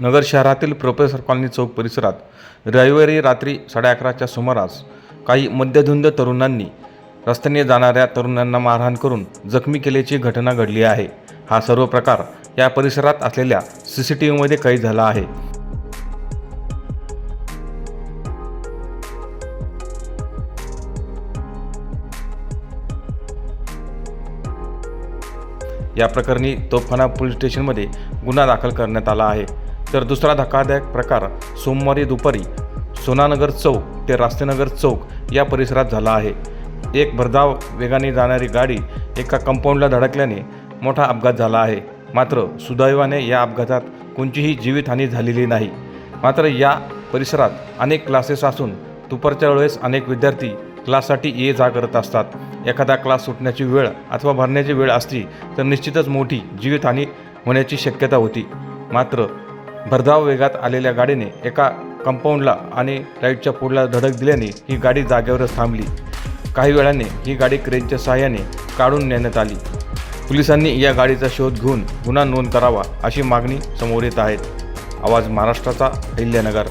नगर शहरातील professor colony चौक परिसरात रविवारी रात्री साडे अकराच्या सुमारास काही मध्यधुंद तरुणांनी रस्त्याने जाणाऱ्या तरुणांना मारहाण करून जखमी केल्याची घटना घडली आहे. हा सर्व प्रकार या परिसरात असलेल्या सी सी टी व्हीमध्ये कैद झाला आहे. या प्रकरणी तोफखाना पोलीस स्टेशनमध्ये गुन्हा दाखल करण्यात आला आहे. तर दुसरा धक्कादायक प्रकार सोमवारी दुपारी सोनानगर चौक ते रास्तेनगर चौक या परिसरात झाला आहे. एक भरधाव वेगाने जाणारी गाडी एका कंपाऊंडला धडकल्याने मोठा अपघात झाला आहे. मात्र सुदैवाने या अपघातात कोणतीही जीवितहानी झालेली नाही. मात्र या परिसरात अनेक क्लासेस असून दुपारच्या वेळेस अनेक विद्यार्थी क्लाससाठी ये जा करत असतात. एखादा क्लास सुटण्याची वेळ अथवा भरण्याची वेळ असली तर निश्चितच मोठी जीवितहानी होण्याची शक्यता होती. मात्र भरधाव वेगात आलेल्या गाडीने एका कंपाऊंडला आणि लाईटच्या पोलला धडक दिल्याने ही गाडी जागेवरच थांबली. काही वेळाने ही गाडी क्रेनच्या सहाय्याने काढून नेण्यात आली. पोलिसांनी या गाडीचा शोध घेऊन गुन्हा नोंद करावा अशी मागणी समोर येत आहेत आवाज महाराष्ट्राचा अहिल्यानगर.